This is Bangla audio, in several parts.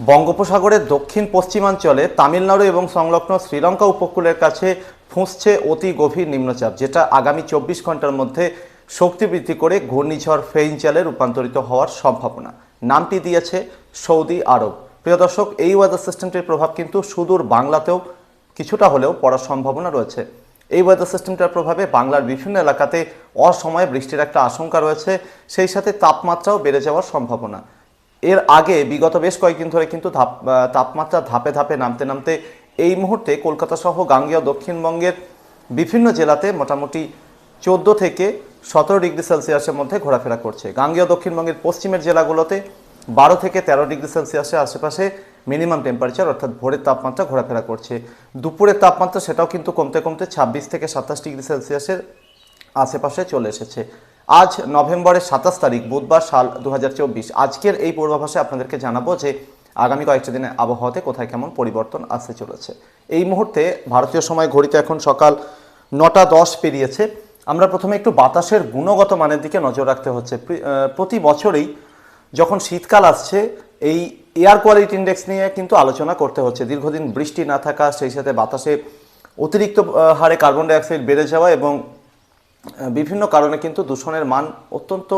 বঙ্গোপসাগরের দক্ষিণ পশ্চিমাঞ্চলে তামিলনাড়ু এবং সংলগ্ন শ্রীলঙ্কা উপকূলের কাছে ফুঁসছে অতি গভীর নিম্নচাপ, যেটা আগামী চব্বিশ ঘণ্টার মধ্যে শক্তি বৃদ্ধি করে ঘূর্ণিঝড় ফেইনচালে রূপান্তরিত হওয়ার সম্ভাবনা। নামটি দিয়েছে সৌদি আরব। প্রিয় দর্শক, এই ওয়েদার সিস্টেমটির প্রভাব কিন্তু সুদূর বাংলাতেও কিছুটা হলেও পড়ার সম্ভাবনা রয়েছে। এই ওয়েদার সিস্টেমটার প্রভাবে বাংলার বিভিন্ন এলাকাতে অসময়ে বৃষ্টির একটা আশঙ্কা রয়েছে, সেই সাথে তাপমাত্রাও বেড়ে যাওয়ার সম্ভাবনা। এর আগে বিগত বেশ কয়েকদিন ধরে কিন্তু ধাপ তাপমাত্রা ধাপে ধাপে নামতে নামতে এই মুহূর্তে কলকাতা সহ গাঙ্গেয় দক্ষিণবঙ্গের বিভিন্ন জেলাতে মোটামুটি চোদ্দ থেকে সতেরো ডিগ্রি সেলসিয়াসের মধ্যে ঘোরাফেরা করছে। গাঙ্গেয় দক্ষিণবঙ্গের পশ্চিমের জেলাগুলোতে বারো থেকে তেরো ডিগ্রি সেলসিয়াসের আশেপাশে মিনিমাম টেম্পারেচার অর্থাৎ ভোরের তাপমাত্রা ঘোরাফেরা করছে। দুপুরের তাপমাত্রা সেটাও কিন্তু কমতে কমতে ছাব্বিশ থেকে সাতাশ ডিগ্রি সেলসিয়াসের আশেপাশে চলে এসেছে। আজ নভেম্বরের সাতাশ তারিখ, বুধবার সাল দু হাজার চব্বিশ। আজকের এই পূর্বাভাসে আপনাদেরকে জানাব যে আগামী কয়েকটা দিনে আবহাওয়াতে কোথায় কেমন পরিবর্তন আসতে চলেছে। এই মুহূর্তে ভারতীয় সময় ঘড়িতে এখন সকাল নটা দশ পেরিয়েছে। আমরা প্রথমে একটু বাতাসের গুণগত মানের দিকে নজর রাখতে হচ্ছে। প্রতি বছরেই যখন শীতকাল আসছে, এই এয়ার কোয়ালিটি ইন্ডেক্স নিয়ে কিন্তু আলোচনা করতে হচ্ছে। দীর্ঘদিন বৃষ্টি না থাকা, সেই সাথে বাতাসে অতিরিক্ত হারে কার্বন ডাইঅক্সাইড বেড়ে যাওয়া এবং বিভিন্ন কারণে কিন্তু দূষণের মান অত্যন্ত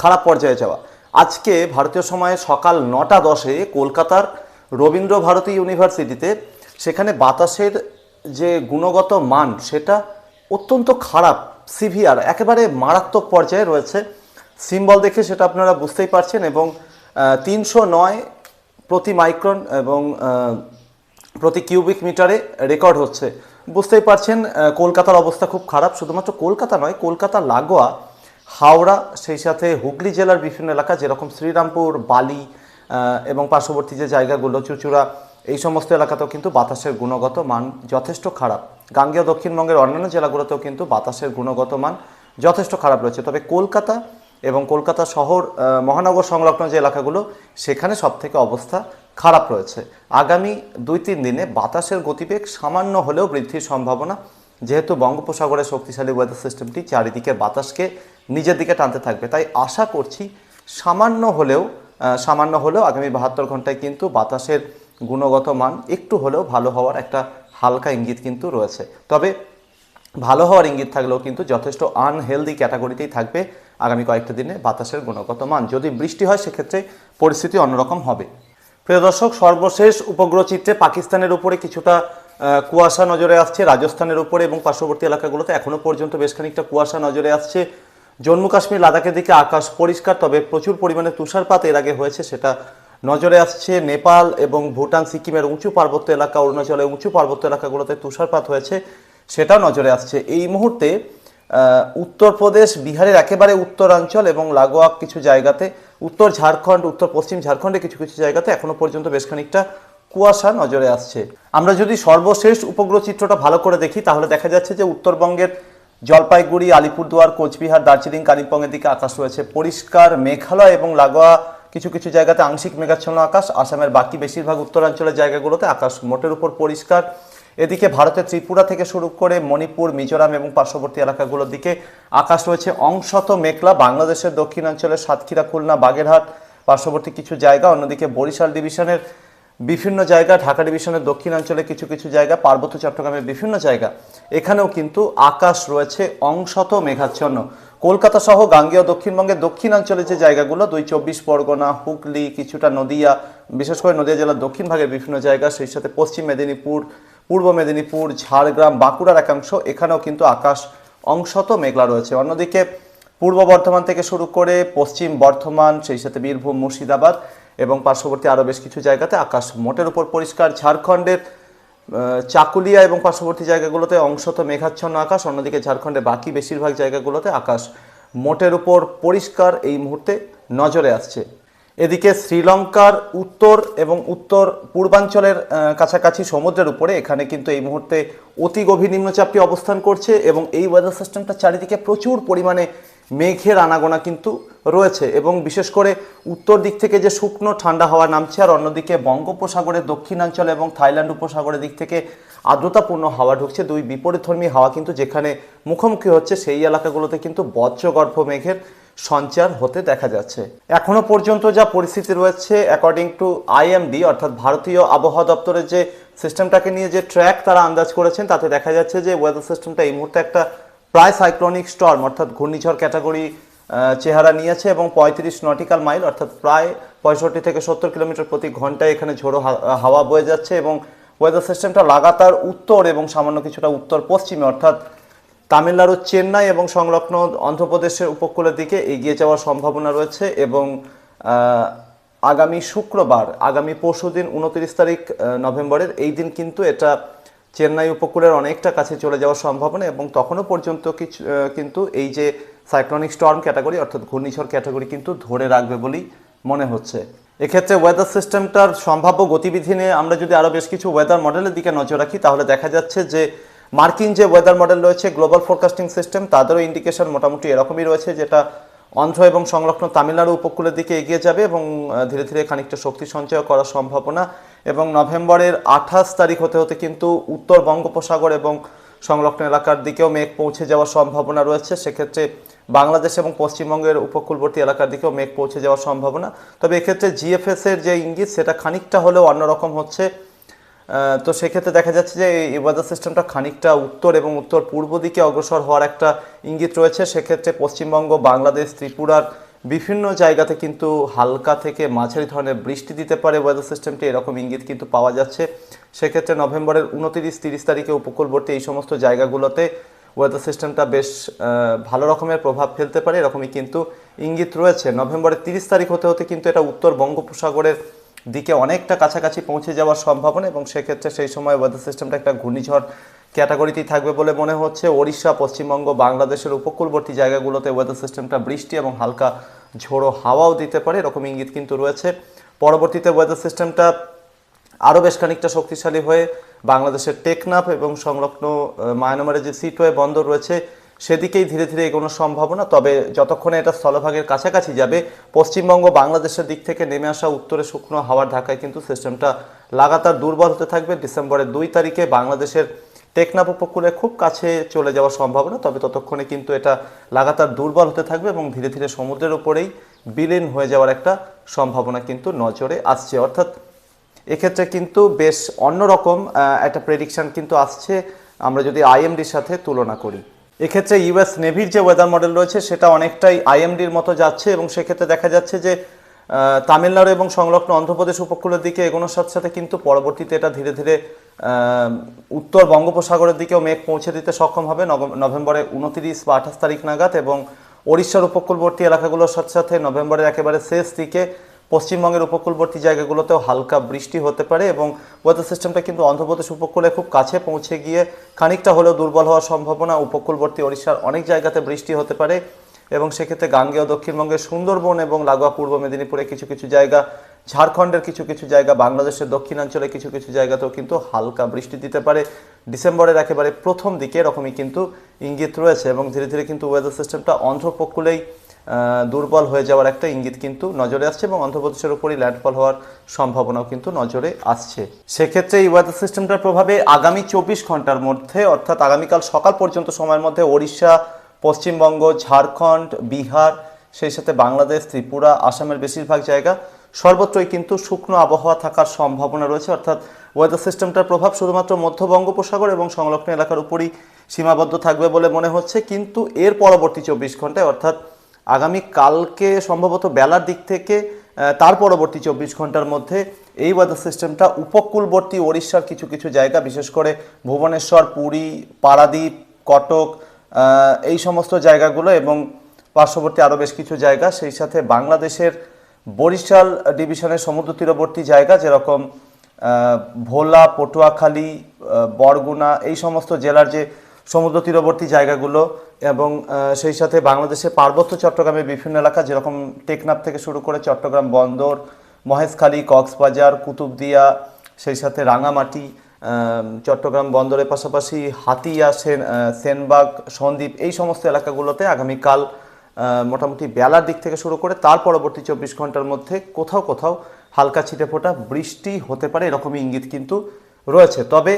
খারাপ পর্যায়ে যাওয়া। আজকে ভারতীয় সময়ে সকাল নটা দশে কলকাতার রবীন্দ্র ভারতী ইউনিভার্সিটিতে সেখানে বাতাসের যে গুণগত মান, সেটা অত্যন্ত খারাপ, সিভিয়ার, একেবারে মারাত্মক পর্যায়ে রয়েছে। সিম্বল দেখে সেটা আপনারা বুঝতেই পারছেন এবং তিনশো নয় প্রতি মাইক্রন এবং প্রতি কিউবিক মিটারে রেকর্ড হচ্ছে। বুঝতেই পারছেন কলকাতার অবস্থা খুব খারাপ। শুধুমাত্র কলকাতা নয়, কলকাতা, লাগোয়া, হাওড়া, সেই সাথে হুগলি জেলার বিভিন্ন এলাকা, যেরকম শ্রীরামপুর, বালি এবং পার্শ্ববর্তী যে জায়গাগুলো, চুচুড়া, এই সমস্ত এলাকাতেও কিন্তু বাতাসের গুণগত মান যথেষ্ট খারাপ। গাঙ্গেয় দক্ষিণবঙ্গের অন্যান্য জেলাগুলোতেও কিন্তু বাতাসের গুণগত মান যথেষ্ট খারাপ রয়েছে। তবে কলকাতা এবং কলকাতা শহর মহানগর সংলগ্ন যে এলাকাগুলো, সেখানে সব থেকে অবস্থা খারাপ রয়েছে। আগামী দুই তিন দিনে বাতাসের গতিবেগ সামান্য হলেও বৃদ্ধির সম্ভাবনা। যেহেতু বঙ্গোপসাগরের শক্তিশালী ওয়েদার সিস্টেমটি চারিদিকে বাতাসকে নিজের দিকে টানতে থাকবে। তাই আশা করছি সামান্য হলেও সামান্য হলেও আগামী বাহাত্তর ঘন্টায় কিন্তু বাতাসের গুণগত মান একটু হলেও ভালো হওয়ার একটা হালকা ইঙ্গিত কিন্তু রয়েছে। তবে ভালো হওয়ার ইঙ্গিত থাকলেও কিন্তু যথেষ্ট আনহেলদি ক্যাটাগরিতেই থাকবে আগামী কয়েকটা দিনে বাতাসের গুণগত মান। যদি বৃষ্টি হয়, সেক্ষেত্রে পরিস্থিতি অন্যরকম হবে। প্রিয় দর্শক, সর্বশেষ উপগ্রহ চিত্রে পাকিস্তানের উপরে কিছুটা কুয়াশা নজরে আসছে, রাজস্থানের উপরে এবং পার্শ্ববর্তী এলাকাগুলোতে এখনও পর্যন্ত বেশ খানিকটা কুয়াশা নজরে আসছে। জম্মু কাশ্মীর লাদাখের দিকে আকাশ পরিষ্কার, তবে প্রচুর পরিমাণে তুষারপাত এর আগে হয়েছে সেটা নজরে আসছে। নেপাল এবং ভুটান সিকিমের উঁচু পার্বত্য এলাকা, অরুণাচলের উঁচু পার্বত্য এলাকাগুলোতে তুষারপাত হয়েছে, সেটাও নজরে আসছে। এই মুহূর্তে উত্তরপ্রদেশ, বিহারের একেবারে উত্তরাঞ্চল এবং লাগোয়া কিছু জায়গাতে উত্তর ঝাড়খণ্ড, উত্তর পশ্চিম ঝাড়খণ্ডে কিছু কিছু জায়গাতে এখনও পর্যন্ত বেশ খানিকটা কুয়াশা নজরে আসছে। আমরা যদি সর্বশেষ উপগ্রহ চিত্রটা ভালো করে দেখি, তাহলে দেখা যাচ্ছে যে উত্তরবঙ্গের জলপাইগুড়ি, আলিপুরদুয়ার, কোচবিহার, দার্জিলিং, কালিম্পংয়ের দিকে আকাশ রয়েছে পরিষ্কার মেঘালয় এবং লাগোয়া কিছু কিছু জায়গাতে আংশিক মেঘাচ্ছন্ন আকাশ। আসামের বাকি বেশিরভাগ উত্তরাঞ্চলের জায়গাগুলোতে আকাশ মোটের উপর পরিষ্কার। এদিকে ভারতের ত্রিপুরা থেকে শুরু করে মণিপুর, মিজোরাম এবং পার্শ্ববর্তী এলাকাগুলোর দিকে আকাশ রয়েছে অংশত মেঘলা। বাংলাদেশের দক্ষিণাঞ্চলের সাতক্ষীরা, খুলনা, বাগেরহাট, পার্শ্ববর্তী কিছু জায়গা, অন্যদিকে বরিশাল ডিভিশনের বিভিন্ন জায়গা, ঢাকা ডিভিশনের দক্ষিণাঞ্চলে কিছু কিছু জায়গা, পার্বত্য চট্টগ্রামের বিভিন্ন জায়গা। এখানেও কিন্তু আকাশ রয়েছে অংশত মেঘাচ্ছন্ন। কলকাতা সহ গাঙ্গেয় দক্ষিণবঙ্গের দক্ষিণাঞ্চলে যে জায়গাগুলো, দুই চব্বিশ পরগনা, হুগলি, কিছুটা নদিয়া, বিশেষ করে নদিয়া জেলার দক্ষিণ ভাগের বিভিন্ন জায়গা, সেই সাথে পশ্চিম মেদিনীপুর পূর্ব মেদিনীপুর, ঝাড়গ্রাম, বাঁকুড়ার একাংশ, এখানেও কিন্তু আকাশ অংশত মেঘলা রয়েছে। অন্যদিকে পূর্ব বর্ধমান থেকে শুরু করে পশ্চিম বর্ধমান, সেই সাথে বীরভূম, মুর্শিদাবাদ এবং পার্শ্ববর্তী আরও বেশ কিছু জায়গাতে আকাশ মোটের উপর পরিষ্কার। ঝাড়খণ্ডের চাকুলিয়া এবং পার্শ্ববর্তী জায়গাগুলোতে অংশত মেঘাচ্ছন্ন আকাশ, অন্যদিকে ঝাড়খণ্ডের বাকি বেশিরভাগ জায়গাগুলোতে আকাশ মোটের উপর পরিষ্কার। এই মুহূর্তে নজরে আসছে এদিকে শ্রীলঙ্কার উত্তর এবং উত্তর পূর্বাঞ্চলের কাছাকাছি সমুদ্রের উপরে এখানে কিন্তু এই মুহূর্তে অতি গভীর নিম্নচাপটি অবস্থান করছে এবং এই ওয়েদার সিস্টেমটা চারিদিকে প্রচুর পরিমাণে মেঘের আনাগোনা কিন্তু রয়েছে এবং বিশেষ করে উত্তর দিক থেকে যে শুকনো ঠান্ডা হাওয়া নামছে আর অন্যদিকে বঙ্গোপসাগরের দক্ষিণাঞ্চল এবং থাইল্যান্ড উপসাগরের দিক থেকে আর্দ্রতাপূর্ণ হাওয়া ঢুকছে। দুই বিপরীতধর্মী হাওয়া কিন্তু যেখানে মুখোমুখি হচ্ছে সেই এলাকাগুলোতে কিন্তু বজ্রগর্ভ মেঘের সঞ্চার হতে দেখা যাচ্ছে। এখনও পর্যন্ত যা পরিস্থিতি রয়েছে অ্যাকর্ডিং টু আইএমডি অর্থাৎ ভারতীয় আবহাওয়া দপ্তরের যে সিস্টেমটাকে নিয়ে যে ট্র্যাক তারা আন্দাজ করেছেন, তাতে দেখা যাচ্ছে যে ওয়েদার সিস্টেমটা এই মুহূর্তে একটা প্রায় সাইক্লোনিক স্টর্ম অর্থাৎ ঘূর্ণিঝড় ক্যাটাগরি চেহারা নিয়েছে এবং পঁয়ত্রিশ নটিক্যাল মাইল অর্থাৎ প্রায় পঁয়ষট্টি থেকে সত্তর কিলোমিটার প্রতি ঘন্টায় এখানে ঝোড়ো হাওয়া বয়ে যাচ্ছে এবং ওয়েদার সিস্টেমটা লাগাতার উত্তর এবং সামান্য কিছুটা উত্তর পশ্চিমে অর্থাৎ তামিলনাড়ুর চেন্নাই এবং সংলগ্ন অন্ধ্রপ্রদেশের উপকূলের দিকে এগিয়ে যাওয়ার সম্ভাবনা রয়েছে এবং আগামী শুক্রবার, আগামী পরশুদিন উনত্রিশ তারিখ নভেম্বরের এই দিন কিন্তু এটা চেন্নাই উপকূলের অনেকটা কাছে চলে যাওয়ার সম্ভাবনা এবং তখনও পর্যন্ত কিছু কিন্তু এই যে সাইক্লোনিক স্টর্ম ক্যাটাগরি অর্থাৎ ঘূর্ণিঝড় ক্যাটাগরি কিন্তু ধরে রাখবে বলেই মনে হচ্ছে। এক্ষেত্রে ওয়েদার সিস্টেমটার সম্ভাব্য গতিবিধি নিয়ে আমরা যদি আরও বেশ কিছু ওয়েদার মডেলের দিকে নজর রাখি, তাহলে দেখা যাচ্ছে যে মার্কিন যে ওয়েদার মডেল রয়েছে, গ্লোবাল ফোরকাস্টিং সিস্টেম, তাদেরও ইন্ডিকেশন মোটামুটি এরকমই রয়েছে, যেটা অন্ধ্র এবং সংলগ্ন তামিলনাড়ু উপকূলের দিকে এগিয়ে যাবে এবং ধীরে ধীরে খানিকটা শক্তি সঞ্চয় করার সম্ভাবনা। এবং নভেম্বরের আঠাশ তারিখ হতে হতে কিন্তু উত্তর বঙ্গোপসাগর এবং সংলগ্ন এলাকার দিকেও মেঘ পৌঁছে যাওয়ার সম্ভাবনা রয়েছে। সেক্ষেত্রে বাংলাদেশ এবং পশ্চিমবঙ্গের উপকূলবর্তী এলাকার দিকেও মেঘ পৌঁছে যাওয়ার সম্ভাবনা। তবে এক্ষেত্রে জিএফএস এর যে ইঙ্গিত, সেটা খানিকটা হলেও অন্যরকম হচ্ছে। তো সেক্ষেত্রে দেখা যাচ্ছে যে এই ওয়েদার সিস্টেমটা খানিকটা উত্তর এবং উত্তর পূর্ব দিকে অগ্রসর হওয়ার একটা ইঙ্গিত রয়েছে। সেক্ষেত্রে পশ্চিমবঙ্গ, বাংলাদেশ, ত্রিপুরার বিভিন্ন জায়গাতে কিন্তু হালকা থেকে মাঝারি ধরনের বৃষ্টি দিতে পারে ওয়েদার সিস্টেমটি এরকম ইঙ্গিত কিন্তু পাওয়া যাচ্ছে। সেক্ষেত্রে নভেম্বরের উনতিরিশ, তিরিশ তারিখে উপকূলবর্তী এই সমস্ত জায়গাগুলোতে ওয়েদার সিস্টেমটা বেশ ভালো রকমের প্রভাব ফেলতে পারে, এরকমই কিন্তু ইঙ্গিত রয়েছে। নভেম্বরের তিরিশ তারিখ হতে হতে কিন্তু এটা উত্তর বঙ্গোপসাগরের দিকে অনেকটা কাছাকাছি পৌঁছে যাওয়ার সম্ভাবনা এবং সেক্ষেত্রে সেই সময় ওয়েদার সিস্টেমটা একটা ঘূর্ণিঝড় ক্যাটাগরিতেই থাকবে বলে মনে হচ্ছে। ওড়িশা, পশ্চিমবঙ্গ, বাংলাদেশের উপকূলবর্তী জায়গাগুলোতে ওয়েদার সিস্টেমটা বৃষ্টি এবং হালকা ঝোড়ো হাওয়াও দিতে পারে, এরকম ইঙ্গিত কিন্তু রয়েছে। পরবর্তীতে ওয়েদার সিস্টেমটা আরও বেশ খানিকটা শক্তিশালী হয়ে বাংলাদেশের টেকনাফ এবং সংলগ্ন মায়ানমারের যে সিটওয়ে বন্দর রয়েছে সেদিকেই ধীরে ধীরে এগোনোর সম্ভাবনা তবে যতক্ষণে এটা স্থলভাগের কাছাকাছি যাবে, পশ্চিমবঙ্গ বাংলাদেশের দিক থেকে নেমে আসা উত্তরে শুকনো হাওয়ার ধাক্কায় কিন্তু সিস্টেমটা লাগাতার দুর্বল হতে থাকবে। ডিসেম্বরের দুই তারিখে বাংলাদেশের টেকনাফ উপকূলে খুব কাছে চলে যাওয়ার সম্ভাবনা তবে ততক্ষণে কিন্তু এটা লাগাতার দুর্বল হতে থাকবে এবং ধীরে ধীরে সমুদ্রের উপরেই বিলীন হয়ে যাওয়ার একটা সম্ভাবনা কিন্তু নজরে আসছে। অর্থাৎ এক্ষেত্রে কিন্তু বেশ অন্যরকম একটা প্রেডিকশন কিন্তু আসছে। আমরা যদি আইএমডির সাথে তুলনা করি। এক্ষেত্রে ইউএস নেভির যে ওয়েদার মডেল রয়েছে, সেটা অনেকটাই আইএমডির মতো যাচ্ছে এবং সেক্ষেত্রে দেখা যাচ্ছে যে তামিলনাড়ু এবং সংলগ্ন অন্ধ্রপ্রদেশ উপকূলের দিকে এগোনোর সাথে সাথে কিন্তু পরবর্তীতে এটা ধীরে ধীরে উত্তর বঙ্গোপসাগরের দিকেও মেঘ পৌঁছে দিতে সক্ষম হবে। নভেম্বরে উনতিরিশ বা আঠাশ তারিখ নাগাদ এবং ওড়িশার উপকূলবর্তী এলাকাগুলোর সাথে সাথে নভেম্বরের একেবারে শেষ দিকে পশ্চিমবঙ্গের উপকূলবর্তী জায়গাগুলোতেও হালকা বৃষ্টি হতে পারে এবং ওয়েদার সিস্টেমটা কিন্তু অন্ধ্রপ্রদেশ উপকূলে খুব কাছে পৌঁছে গিয়ে খানিকটা হলেও দুর্বল হওয়ার সম্ভাবনা উপকূলবর্তী ওড়িশার অনেক জায়গাতে বৃষ্টি হতে পারে এবং সেক্ষেত্রে গাঙ্গেয় দক্ষিণবঙ্গের সুন্দরবন এবং লাগোয়া পূর্ব মেদিনীপুরে কিছু কিছু জায়গা ঝাড়খণ্ডের কিছু কিছু জায়গা বাংলাদেশের দক্ষিণাঞ্চলে কিছু কিছু জায়গাতেও কিন্তু হালকা বৃষ্টি দিতে পারে। ডিসেম্বরের একেবারে প্রথম দিকে এরকমই কিন্তু ইঙ্গিত রয়েছে এবং ধীরে ধীরে কিন্তু ওয়েদার সিস্টেমটা অন্ধ্র উপকূলেই আহ, দুর্বল হয়ে যাওয়ার একটা ইঙ্গিত কিন্তু নজরে আসছে এবং অন্ধ্রপ্রদেশের উপরই ল্যান্ডফল হওয়ার সম্ভাবনাও কিন্তু নজরে আসছে। সেক্ষেত্রে এই ওয়েদার সিস্টেমটার প্রভাবে আগামী চব্বিশ ঘণ্টার মধ্যে, অর্থাৎ আগামীকাল সকাল পর্যন্ত সময়ের মধ্যে ওড়িশা, পশ্চিমবঙ্গ, ঝাড়খণ্ড, বিহার, সেই সাথে বাংলাদেশ, ত্রিপুরা, আসামের বেশিরভাগ জায়গা সর্বত্রই কিন্তু শুকনো আবহাওয়া থাকার সম্ভাবনা রয়েছে। অর্থাৎ ওয়েদার সিস্টেমটার প্রভাব শুধুমাত্র মধ্য বঙ্গোপসাগর এবং সংলগ্ন এলাকার উপরই সীমাবদ্ধ থাকবে বলে মনে হচ্ছে। কিন্তু এর পরবর্তী চব্বিশ ঘন্টায়, অর্থাৎ আগামী কালকে সম্ভবত বেলার দিক থেকে তার পরবর্তী চব্বিশ ঘণ্টার মধ্যে এই ওয়েদার সিস্টেমটা উপকূলবর্তী ওড়িশার কিছু কিছু জায়গা, বিশেষ করে ভুবনেশ্বর, পুরী, পারাদ্বীপ, কটক এই সমস্ত জায়গাগুলো এবং পার্শ্ববর্তী আরও বেশ কিছু জায়গা, সেই সাথে বাংলাদেশের বরিশাল ডিভিশনের সমুদ্র তীরবর্তী জায়গা, যেরকম ভোলা, পটুয়াখালী বরগুনা, এই সমস্ত জেলার যে সমুদ্র তীরবর্তী জায়গাগুলো এবং সেই সাথে বাংলাদেশে পার্বত্য চট্টগ্রামের বিভিন্ন এলাকা, যেরকম টেকনাফ থেকে শুরু করে চট্টগ্রাম বন্দর, মহেশখালী, কক্সবাজার, কুতুবদিয়া, সেই সাথে রাঙামাটি চট্টগ্রাম বন্দরের পাশাপাশি হাতিয়া, সেন সেনবাগ, সন্দ্বীপ, এই সমস্ত এলাকাগুলোতে আগামীকাল মোটামুটি বেলার দিক থেকে শুরু করে তার পরবর্তী চব্বিশ ঘণ্টার মধ্যে কোথাও কোথাও হালকা ছিটে ফোটা বৃষ্টি হতে পারে, এরকমই ইঙ্গিত কিন্তু রয়েছে। তবে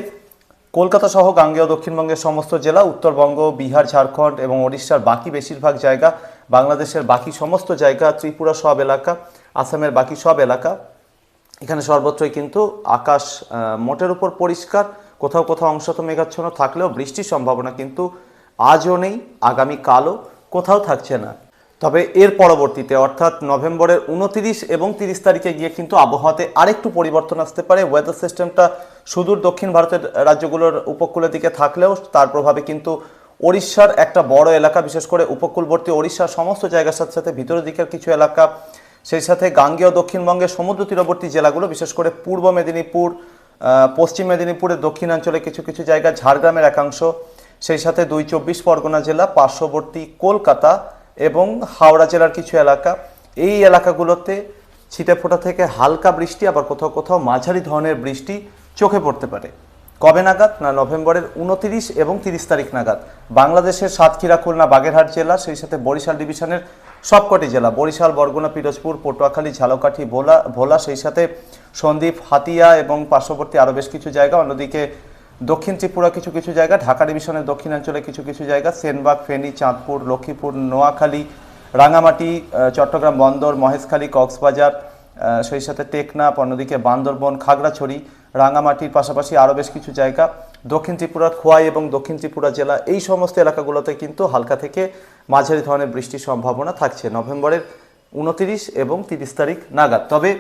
কলকাতা সহ গাঙ্গেয় দক্ষিণবঙ্গের সমস্ত জেলা, উত্তরবঙ্গ, বিহার, ঝাড়খণ্ড এবং ওড়িশার বাকি বেশিরভাগ জায়গা, বাংলাদেশের বাকি সমস্ত জায়গা, ত্রিপুরা সব এলাকা, আসামের বাকি সব এলাকা। এখানে সর্বত্রই কিন্তু আকাশ মোটের উপর পরিষ্কার, কোথাও কোথাও অংশত মেঘাচ্ছন্ন থাকলেও বৃষ্টির সম্ভাবনা কিন্তু আজও নেই আগামী কালও কোথাও থাকছে না। তবে এর পরবর্তীতে, অর্থাৎ নভেম্বরের উনতিরিশ এবং তিরিশ তারিখে গিয়ে কিন্তু আবহাওয়াতে আরেকটু পরিবর্তন আসতে পারে। ওয়েদার সিস্টেমটা সুদূর দক্ষিণ ভারতের রাজ্যগুলোর উপকূলের দিকে থাকলেও তার প্রভাবে কিন্তু ওড়িশার একটা বড় এলাকা, বিশেষ করে উপকূলবর্তী ওড়িশার সমস্ত জায়গার সাথে সাথে ভিতরের দিকের কিছু এলাকা, সেই সাথে গাঙ্গেয় দক্ষিণবঙ্গের সমুদ্র তীরবর্তী জেলাগুলো, বিশেষ করে পূর্ব মেদিনীপুর পশ্চিম মেদিনীপুরের দক্ষিণাঞ্চলে কিছু কিছু জায়গা, ঝাড়গ্রামের একাংশ, সেই সাথে দুই চব্বিশ পরগনা জেলা, পার্শ্ববর্তী কলকাতা এবং হাওড়া জেলার কিছু এলাকা, এই এলাকাগুলোতে ছিটেফোঁটা থেকে হালকা বৃষ্টি, আবার কোথাও কোথাও মাঝারি ধরনের বৃষ্টি চোখে পড়তে পারে। কবে নাগাদ? না, নভেম্বরের উনতিরিশ এবং তিরিশ তারিখ নাগাদ। বাংলাদেশের সাতক্ষীরা, খুলনা, বাগেরহাট জেলা, সেই সাথে বরিশাল ডিভিশনের সবকটি জেলা, বরিশাল, বরগুনা, পিরোজপুর, পটুয়াখালী, ঝালকাঠি, ভোলা ভোলা, সেই সাথে সন্দ্বীপ, হাতিয়া এবং পার্শ্ববর্তী আরও বেশ কিছু জায়গা। অন্যদিকে দক্ষিণ ত্রিপুরা কিছু কিছু জায়গা, ঢাকা ডিভিশনের দক্ষিণাঞ্চলে কিছু কিছু জায়গা, সেনবাগ, ফেনী, চাঁদপুর, লক্ষ্মীপুর, নোয়াখালী, রাঙামাটি চট্টগ্রাম বন্দর, মহেশখালী, কক্সবাজার সেই সাথে টেকনাফ অন্যদিকে বান্দরবন, খাগড়াছড়ি, রাঙামাটির পাশাপাশি আরও বেশ কিছু জায়গা। দক্ষিণ ত্রিপুরার খোয়াই এবং দক্ষিণ ত্রিপুরা জেলা এই সমস্ত এলাকাগুলোতে কিন্তু হালকা থেকে মাঝারি ধরনের বৃষ্টির সম্ভাবনা থাকছে নভেম্বরের উনতিরিশ এবং তিরিশ তারিখ নাগাদ। তবে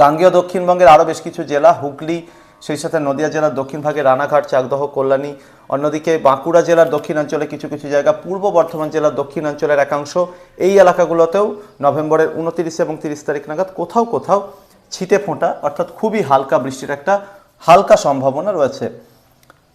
গাঙ্গেয় দক্ষিণবঙ্গের আরও বেশ কিছু জেলা, হুগলি সেই সাথে নদিয়া জেলার দক্ষিণ ভাগে রানাঘাট, চাকদহ, কল্যাণী, অন্যদিকে বাঁকুড়া জেলার দক্ষিণাঞ্চলে কিছু কিছু জায়গা, পূর্ব বর্ধমান জেলার দক্ষিণাঞ্চলের একাংশ, এই এলাকাগুলোতেও নভেম্বরের উনতিরিশ এবং তিরিশ তারিখ নাগাদ কোথাও কোথাও ছিটে ফোঁটা, অর্থাৎ খুবই হালকা বৃষ্টির একটা হালকা সম্ভাবনা রয়েছে।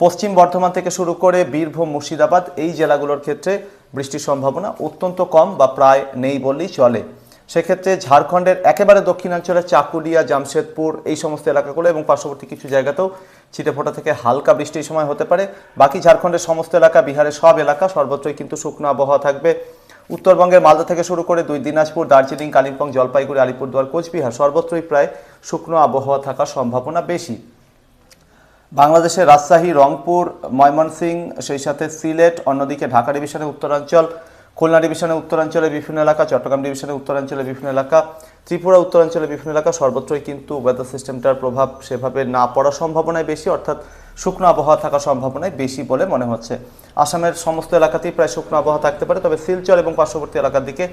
পশ্চিম বর্ধমান থেকে শুরু করে বীরভূম, মুর্শিদাবাদ এই জেলাগুলোর ক্ষেত্রে বৃষ্টির সম্ভাবনা অত্যন্ত কম বা প্রায় নেই বললেই চলে। সেক্ষেত্রে ঝাড়খণ্ডের একেবারে দক্ষিণাঞ্চলে চাকুলিয়া, জামশেদপুর এই সমস্ত এলাকাগুলো এবং পার্শ্ববর্তী কিছু জায়গাতেও ছিটেফোঁটা থেকে হালকা বৃষ্টির সময় হতে পারে। বাকি ঝাড়খণ্ডের সমস্ত এলাকা, বিহারের সব এলাকা সর্বত্রই কিন্তু শুকনো আবহাওয়া থাকবে। উত্তরবঙ্গের মালদা থেকে শুরু করে দুই দিনাজপুর, দার্জিলিং, কালিম্পং, জলপাইগুড়ি, আলিপুরদুয়ার, কোচবিহার সর্বত্রই প্রায় শুকনো আবহাওয়া থাকার সম্ভাবনা বেশি। বাংলাদেশের রাজশাহী, রংপুর, ময়মনসিংহ, সেই সাথে সিলেট, অন্যদিকে ঢাকা ডিভিশনের উত্তরাঞ্চল খুলনা ডিভিশনের উত্তরাঞ্চলে বিভিন্ন এলাকা, চট্টগ্রাম ডিভিশনের উত্তরাঞ্চলে বিভিন্ন এলাকা, ত্রিপুরা উত্তরাঞ্চলে বিভিন্ন এলাকা, সর্বত্রই কিন্তু ওয়েদার সিস্টেমটার প্রভাব সেভাবে না পড়ার সম্ভাবনাই বেশি, অর্থাৎ শুকনো আবহাওয়া থাকার সম্ভাবনাই বেশি বলে মনে হচ্ছে। আসামের সমস্ত এলাকাতেই প্রায় শুকনো আবহাওয়া থাকতে পারে, তবে শিলচর এবং পার্শ্ববর্তী এলাকার দিকে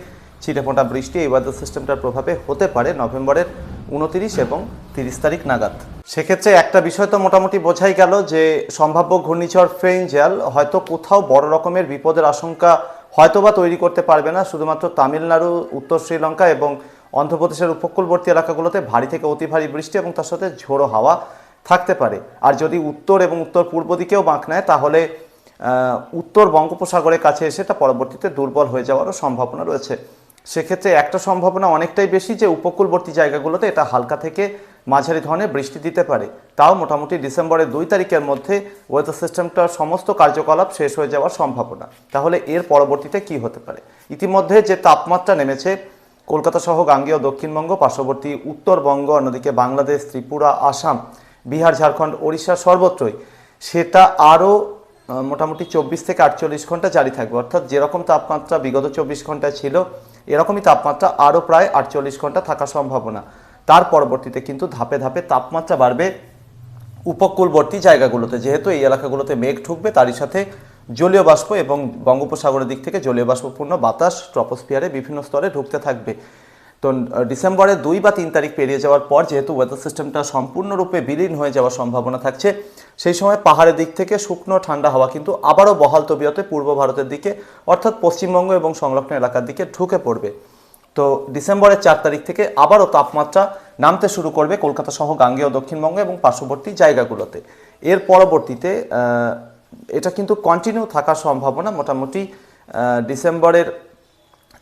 ছিটেফোঁটা বৃষ্টি এই ওয়েদার সিস্টেমটার প্রভাবে হতে পারে নভেম্বরের উনতিরিশ এবং তিরিশ তারিখ নাগাদ। সেক্ষেত্রে একটা বিষয় তো মোটামুটি বোঝাই গেল যে সম্ভাব্য ঘূর্ণিঝড় ফ্রেঞ্জেল হয়তো কোথাও বড় রকমের বিপদের আশঙ্কা হয়তোবা তৈরি করতে পারবে না, শুধুমাত্র তামিলনাড়ু, উত্তর শ্রীলঙ্কা এবং অন্ধ্রপ্রদেশের উপকূলবর্তী এলাকাগুলোতে ভারী থেকে অতি ভারী বৃষ্টি এবং তার সাথে ঝোড়ো হাওয়া থাকতে পারে। আর যদি উত্তর এবং উত্তর পূর্ব দিকেও বাঁক নেয়, তাহলে উত্তর বঙ্গোপসাগরের কাছে এসে তা পরবর্তীতে দুর্বল হয়ে যাওয়ারও সম্ভাবনা রয়েছে। সেক্ষেত্রে একটা সম্ভাবনা অনেকটাই বেশি যে উপকূলবর্তী জায়গাগুলোতে এটা হালকা থেকে মাঝারি ধরনের বৃষ্টি দিতে পারে। তাও মোটামুটি ডিসেম্বরের দুই তারিখের মধ্যে ওয়েদার সিস্টেমটার সমস্ত কার্যকলাপ শেষ হয়ে যাওয়ার সম্ভাবনা। তাহলে এর পরবর্তীতে কি হতে পারে? ইতিমধ্যে যে তাপমাত্রা নেমেছে, কলকাতা সহ গাঙ্গেয় দক্ষিণবঙ্গ, পার্শ্ববর্তী উত্তরবঙ্গ, অন্যদিকে বাংলাদেশ, ত্রিপুরা, আসাম, বিহার, ঝাড়খণ্ড, ওড়িশা সর্বত্রই, সেটা আরও মোটামুটি চব্বিশ থেকে আটচল্লিশ ঘণ্টা জারি থাকবে। অর্থাৎ যেরকম তাপমাত্রা বিগত চব্বিশ ঘন্টায় ছিল, এরকমই তাপমাত্রা আরও প্রায় আটচল্লিশ ঘণ্টা থাকার সম্ভাবনা। তার পরবর্তীতে কিন্তু ধাপে ধাপে তাপমাত্রা বাড়বে উপকূলবর্তী জায়গাগুলোতে। যেহেতু এই এলাকাগুলোতে মেঘ ঢুকবে, তারই সাথে জলীয় বাষ্প এবং বঙ্গোপসাগরের দিক থেকে জলীয় বাষ্পপূর্ণ বাতাস ট্রপোস্ফিয়ারে বিভিন্ন স্তরে ঢুকতে থাকবে। তো ডিসেম্বরের দুই বা তিন তারিখ পেরিয়ে যাওয়ার পর যেহেতু ওয়েদার সিস্টেমটা সম্পূর্ণরূপে বিলীন হয়ে যাওয়ার সম্ভাবনা থাকছে, সেই সময় পাহাড়ের দিক থেকে শুকনো ঠান্ডা হাওয়া কিন্তু আবারও বহাল তবিয়তে পূর্ব ভারতের দিকে, অর্থাৎ পশ্চিমবঙ্গ এবং সংলগ্ন এলাকার দিকে ঢুকে পড়বে। তো ডিসেম্বরের চার তারিখ থেকে আবারও তাপমাত্রা নামতে শুরু করবে কলকাতা সহ গাঙ্গেয় দক্ষিণবঙ্গ এবং পার্শ্ববর্তী জায়গাগুলোতে। এর পরবর্তীতে এটা কিন্তু কন্টিনিউ থাকার সম্ভাবনা মোটামুটি ডিসেম্বরের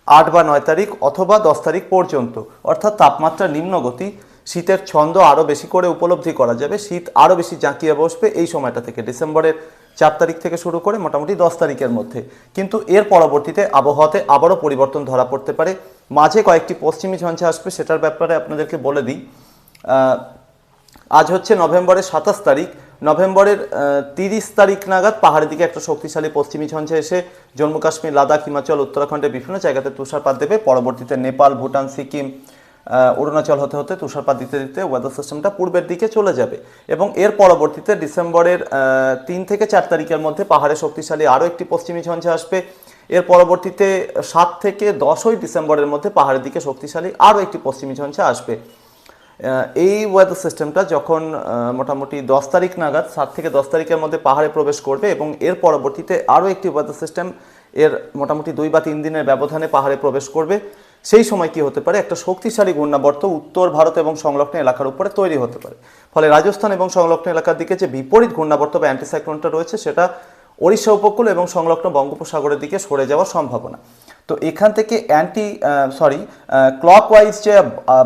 আট বা নয় তারিখ অথবা দশ তারিখ পর্যন্ত। অর্থাৎ তাপমাত্রা নিম্নগতি, শীতের ছন্দ আরও বেশি করে উপলব্ধি করা যাবে, শীত আরও বেশি জাঁকিয়ে বসবে এই সময়টা থেকে, ডিসেম্বরের চার তারিখ থেকে শুরু করে মোটামুটি দশ তারিখের মধ্যে। কিন্তু এর পরবর্তীতে আবহাওয়াতে আবারও পরিবর্তন ধরা পড়তে পারে মাঝে কয়েকটি পশ্চিমী ঝঞ্ঝা আসবে, সেটার ব্যাপারে আপনাদেরকে বলে দিই। আজ হচ্ছে নভেম্বরের সাতাশ তারিখ। নভেম্বরের তিরিশ তারিখ নাগাদ পাহাড়ের দিকে একটা শক্তিশালী পশ্চিমী ঝঞ্ঝে এসে জম্মু কাশ্মীর, লাদাখ, হিমাচল, উত্তরাখণ্ডের বিভিন্ন জায়গাতে তুষারপাত দেবে। পরবর্তীতে নেপাল, ভুটান, সিকিম অরুণাচল হতে হতে তুষারপাত দিতে দিতে ওয়েদার সিস্টেমটা পূর্বের দিকে চলে যাবে। এবং এর পরবর্তীতে ডিসেম্বরের তিন থেকে চার তারিখের মধ্যে পাহাড়ে শক্তিশালী আরও একটি পশ্চিমী ঝঞ্ঝে আসবে। এর পরবর্তীতে সাত থেকে দশই ডিসেম্বরের মধ্যে পাহাড়ের দিকে শক্তিশালী আরও একটি পশ্চিমী ঝঞ্ঝে আসবে। এই ওয়েদার সিস্টেমটা যখন মোটামুটি দশ তারিখ নাগাদ, সাত থেকে দশ তারিখের মধ্যে পাহাড়ে প্রবেশ করবে এবং এর পরবর্তীতে আরও একটি ওয়েদার সিস্টেম এর মোটামুটি দুই বা তিন দিনের ব্যবধানে পাহাড়ে প্রবেশ করবে। সেই সময় কি হতে পারে? একটা শক্তিশালী ঘূর্ণাবর্ত উত্তর ভারত এবং সংলগ্ন এলাকার উপরে তৈরি হতে পারে। ফলে রাজস্থান এবং সংলগ্ন এলাকার দিকে যে বিপরীত ঘূর্ণাবর্ত বা অ্যান্টিসাইক্লোনটা রয়েছে, সেটা ওড়িশা উপকূল এবং সংলগ্ন বঙ্গোপসাগরের দিকে সরে যাওয়ার সম্ভাবনা। তো এখান থেকে অ্যান্টি সরি ক্লকওয়াইজ যে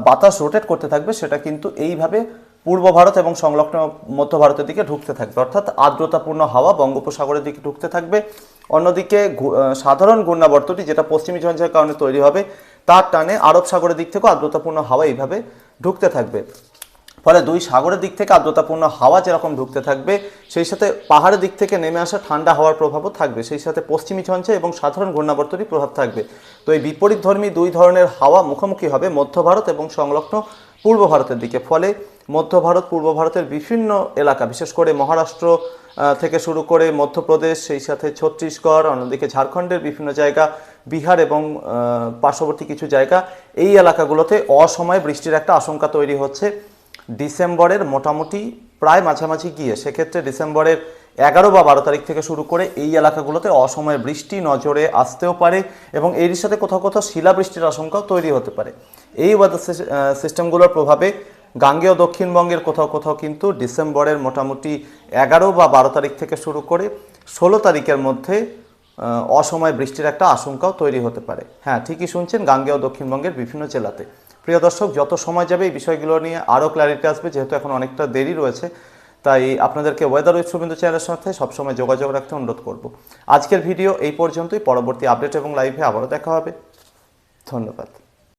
বাতাস রোটেট করতে থাকবে সেটা কিন্তু এইভাবে পূর্ব ভারত এবং সংলগ্ন মধ্য ভারতের দিকে ঢুকতে থাকবে। অর্থাৎ আর্দ্রতাপূর্ণ হাওয়া বঙ্গোপসাগরের দিকে ঢুকতে থাকবে। অন্যদিকে সাধারণ ঘূর্ণাবর্তটি যেটা পশ্চিমী ঝঞ্ঝার কারণে তৈরি হবে, তার টানে আরব সাগরের দিক থেকেও আর্দ্রতাপূর্ণ হাওয়া এইভাবে ঢুকতে থাকবে। ফলে দুই সাগরের দিক থেকে আর্দ্রতাপূর্ণ হাওয়া যেরকম ঢুকতে থাকবে, সেই সাথে পাহাড়ের দিক থেকে নেমে আসা ঠান্ডা হাওয়ার প্রভাবও থাকবে। সেই সাথে পশ্চিমী ঝঞ্ঝে এবং সাধারণ ঘূর্ণাবর্তনই প্রভাব থাকবে। তো এই বিপরীত ধর্মী দুই ধরনের হাওয়া মুখোমুখি হবে মধ্য ভারত এবং সংলগ্ন পূর্ব ভারতের দিকে। ফলে মধ্য ভারত, পূর্ব ভারতের বিভিন্ন এলাকা, বিশেষ করে মহারাষ্ট্র থেকে শুরু করে মধ্যপ্রদেশ, সেই সাথে ছত্তিশগড়, অন্যদিকে ঝাড়খণ্ডের বিভিন্ন জায়গা, বিহার এবং পার্শ্ববর্তী কিছু জায়গা, এই এলাকাগুলোতে অসময়ে বৃষ্টির একটা আশঙ্কা তৈরি হচ্ছে। ডিসেম্বরের মোটামুটি প্রায় মাঝামাঝি গিয়ে, সেক্ষেত্রে ডিসেম্বরের এগারো বা বারো তারিখ থেকে শুরু করে এই এলাকাগুলোতে অসময়ে বৃষ্টি নজরে আসতেও পারে এবং এর সাথে কোথাও কোথাও শিলাবৃষ্টির আশঙ্কাও তৈরি হতে পারে। এই ওয়েদার সিস্টেমগুলোর প্রভাবে গাঙ্গেয় দক্ষিণবঙ্গের কোথাও কোথাও কিন্তু ডিসেম্বরের মোটামুটি এগারো বা বারো তারিখ থেকে শুরু করে ষোলো তারিখের মধ্যে অসময়ে বৃষ্টির একটা আশঙ্কাও তৈরি হতে পারে। হ্যাঁ ঠিকই শুনছেন, গাঙ্গেয় দক্ষিণবঙ্গের বিভিন্ন জেলাতে। প্রিয় দর্শক, যত সময় যাবে এই বিষয়গুলো নিয়ে আরও ক্ল্যারিটি আসবে, যেহেতু এখন অনেকটা দেরি রয়েছে, তাই আপনাদেরকে ওয়েদার শুভেন্দু চ্যানেলের সাথে সবসময় যোগাযোগ রাখতে অনুরোধ করব। আজকের ভিডিও এই পর্যন্তই, পরবর্তী আপডেট এবং লাইভে আবারও দেখা হবে। ধন্যবাদ।